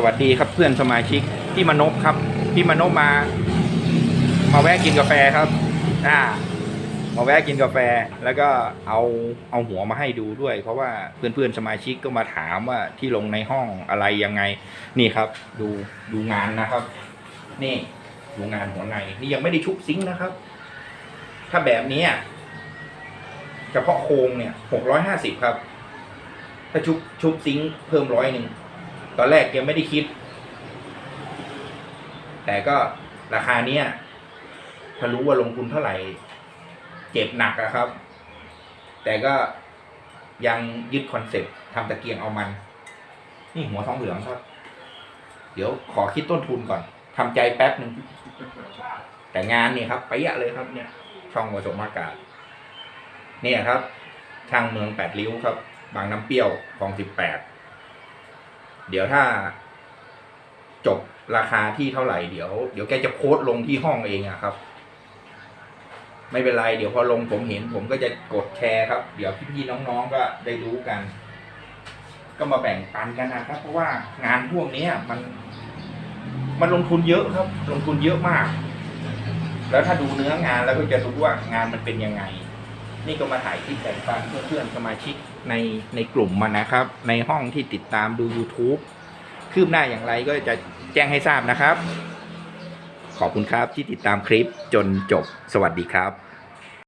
สวัสดีครับเพื่อนสมาชิกพี่มนพครับพี่มนพมา มาแวะกินกาแฟครับ อ่า มาแวะกินกาแฟแล้วก็เอาเอาหัวมาให้ดูด้วย เพราะว่าเพื่อนๆสมาชิกก็มาถามว่าที่ลงในห้องอะไรยังไง นี่ครับ ดูดูงานนะครับ นี่ดูงานหัวในนี่ยังไม่ได้ชุบซิงค์นะครับ ถ้าแบบนี้เฉพาะโครงเนี่ยหกร้อยห้าสิบครับ ถ้าชุบชุบซิงค์เพิ่มร้อยหนึ่ง ตอนแรกยังไม่ได้คิด แต่ก็ราคาเนี้ยถ้ารู้ว่าลงทุนเท่าไหร่ เจ็บหนักอะครับ แต่ก็ยังยึดคอนเซ็ปต์ทำตะเกียงเอามัน นี่หัวทองเหลืองครับ เดี๋ยวขอคิดต้นทุนก่อนทำใจแป๊บหนึ่งแต่งานเนี่ยครับไปะเลยครับ เนี่ย ช่องผสมอากาศ เนี่ยครับช่างเมืองแปดริ้วครับ บางน้ำเปรี้ยวคลองสิบแปด เดี๋ยวถ้าจบราคาที่เท่าไหร่เดี๋ยวเดี๋ยวแกจะโพสต์ลงที่ห้องเองอะครับ ไม่เป็นไร เดี๋ยวพอลงผมเห็น ผมก็จะกดแชร์ครับ เดี๋ยวพี่ๆน้องๆก็ได้รู้กัน ก็มาแบ่งปันกันนะครับ เพราะว่างานพวกนี้มัน มันลงทุนเยอะครับ ลงทุนเยอะมาก แล้วถ้าดูเนื้องานแล้วก็จะรู้ว่างานมันเป็นยังไง นี่ก็มาถ่ายคลิปแบ่งปันเพื่อนๆสมาชิกในในกลุ่มมานนะครับ ในห้องที่ติดตามดู YouTube คืบหน้าอย่างไรก็จะแจ้งให้ทราบนะครับ ขอบคุณครับที่ติดตามคลิปจนจบสวัสดีครับ